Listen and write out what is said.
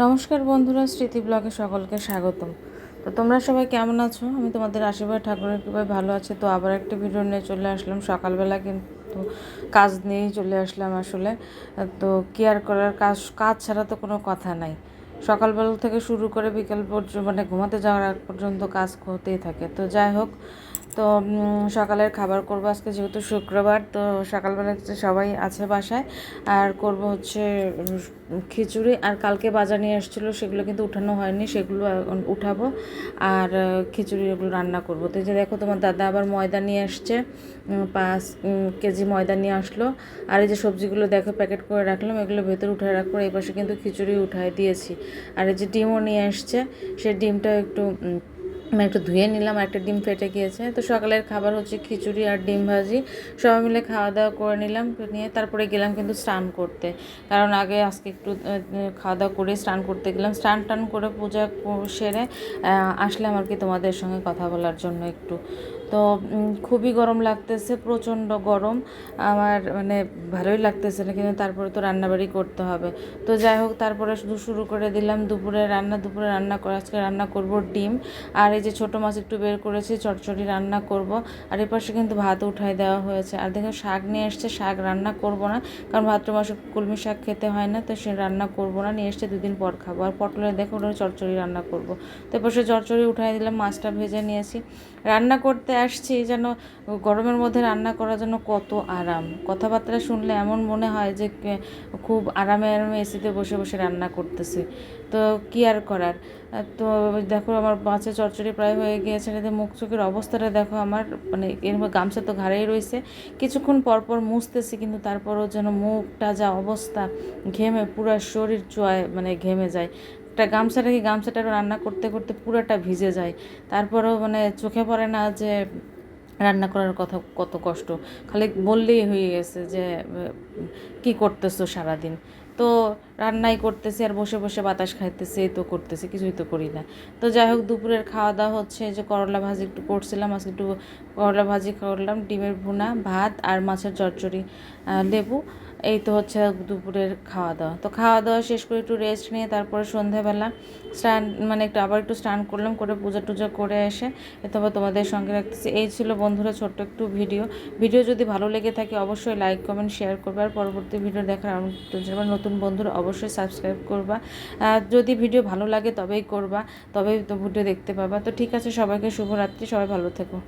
নমস্কার বন্ধুরা, স্মৃতি ব্লগে সকলকে স্বাগতম। তো তোমরা সবাই কেমন আছো? আমি তোমাদের আশীর্বাদ, ঠাকুরের কৃপায় ভালো আছে। তো আবার একটা ভিডিও নিয়ে চলে আসলাম। সকালবেলা কিন্তু কাজ নিয়েই চলে আসলাম আসলে। তো কেয়ার করার? কাজ কাজ ছাড়া তো কোনো কথা নাই। সকালবেলা থেকে শুরু করে বিকেল পর্যন্ত মানে ঘুমাতে যাওয়ার আগ পর্যন্ত কাজ হতেই থাকে। তো যাই হোক তো সকালের খাবার করব আজকে যেহেতু শুক্রবার, তো সকালবেলা সবাই আছে বাসায়। আর করব হচ্ছে খিচুড়ি। আর কালকে বাজার নিয়ে এসেছিল সেগুলো কিন্তু উঠানো হয়নি, সেগুলো উঠাবো। আর খিচুড়ি এগুলো রান্না করব। তো যে দেখো, তোমার দাদা আবার ময়দা নিয়ে আসছে পাঁচ কেজি ময়দা নিয়ে আসলো। আর এই যে সবজিগুলো দেখো, প্যাকেট করে রাখলাম, এগুলো ভেতরে উঠায় রাখব এই পাশে কিন্তু খিচুড়ি উঠায় দিয়েছি। আর এই যে ডিমও নিয়ে আসছে, সে ডিমটা একটু আমি একটু ধুয়ে নিলাম একটা ডিম ফেটে গিয়েছে। তো সকালের খাবার হচ্ছে খিচুড়ি আর ডিম ভাজি। সবাই মিলে খাওয়া দাওয়া করে নিলাম, নিয়ে তারপরে গেলাম কিন্তু স্নান করতে। কারণ আগে আজকে একটু খাওয়া দাওয়া করে স্নান করতে গেলাম। স্নান টান করে পূজা সেরে আসলাম আর কি তোমাদের সঙ্গে কথা বলার জন্য একটু। তো খুবই গরম লাগতেছে, প্রচণ্ড গরম। আমার মানে ভালোই লাগতেছে না, কিন্তু তারপরে তো রান্নাবাড়ি করতে হবে। তো যাই হোক, তারপরে শুধু শুরু করে দিলাম দুপুরে রান্না। দুপুরে রান্না করে, আজকে রান্না করব ডিম। আর এই যে ছোটো মাছ একটু বের করেছি চটচড়ি রান্না করব। আর এর পাশে কিন্তু ভাত উঠাই দেওয়া হয়েছে। আর দেখো, শাক নিয়ে এসছে, শাক রান্না করব না, কারণ ভাদ্র মাসে কলমি শাক খেতে হয় না, তো সে রান্না করব না, নিয়ে এসছে দুদিন পর খাব। আর পটলের দেখো ওটা চটচড়ি রান্না করব। তো সে চটচড়ি উঠাই দিলাম, মাছটা ভেজে নিয়েছি। রান্না করতে আসছি যেন গরমের মধ্যে রান্না করার জন্য কত আরাম। কথাবার্তা শুনলে এমন মনে হয় যে খুব আরামে আরামে এসিতে বসে বসে রান্না করতেছি। তো কি আর করার? তো দেখো আমার মাছের চচ্চড়ি প্রায় হয়ে গিয়েছে, এতে মুখ চোখের অবস্থাটা দেখো আমার মানে এর গামছা তো ঘাড়েই রয়েছে। কিছুক্ষণ পর পর মুছতেছি, কিন্তু তারপরও যেন মুখটা যা অবস্থা, ঘেমে পুরো শরীর চোয়ায় মানে ঘেমে যায়। একটা গামছা রেখে গামছাটা রান্না করতে করতে পুরোটা ভিজে যায়। তারপরেও মানে চোখে পড়ে না যে রান্না করার কথা কত কষ্ট। খালি বললেই হয়ে গেছে যে, কি করতেছো সারাদিন? তো রান্নাই করতেছি আর বসে বসে বাতাস খাইতেছে তো করতেছে, কিছুই তো করি না। তো যাই হোক, দুপুরের খাওয়া দাওয়া হচ্ছে যে করলা ভাজি একটু করছিলাম, আজকে একটু করলা ভাজি করলাম, ডিমের ভুনা, ভাত আর মাছের চচ্চড়ি লেবু, এই তো হচ্ছে দুপুরের খাওয়া দাওয়া তো খাওয়া দাওয়া শেষ করে একটু রেস্ট নিয়ে তারপরে সন্ধ্যাবেলা স্নান মানে একটু আবার একটু স্নান করলাম, করে পূজা টুজা করে এসে তবে তোমাদের সঙ্গে রাখতেছি। এই ছিল বন্ধুরা ছোট্ট একটু ভিডিও। ভিডিও যদি ভালো লেগে থাকে, অবশ্যই লাইক কমেন্ট শেয়ার করবে। আর পরবর্তী ভিডিও দেখার আমন্ত্রণ জানাব। নতুন বন্ধুরা অবশ্যই সাবস্ক্রাইব করবা। যদি ভিডিও ভালো লাগে তবেই করবা, তবেই তো ভিডিও দেখতে পাবা। তো ঠিক আছে, সবাইকে শুভরাত্রি, সবাই ভালো থেকো।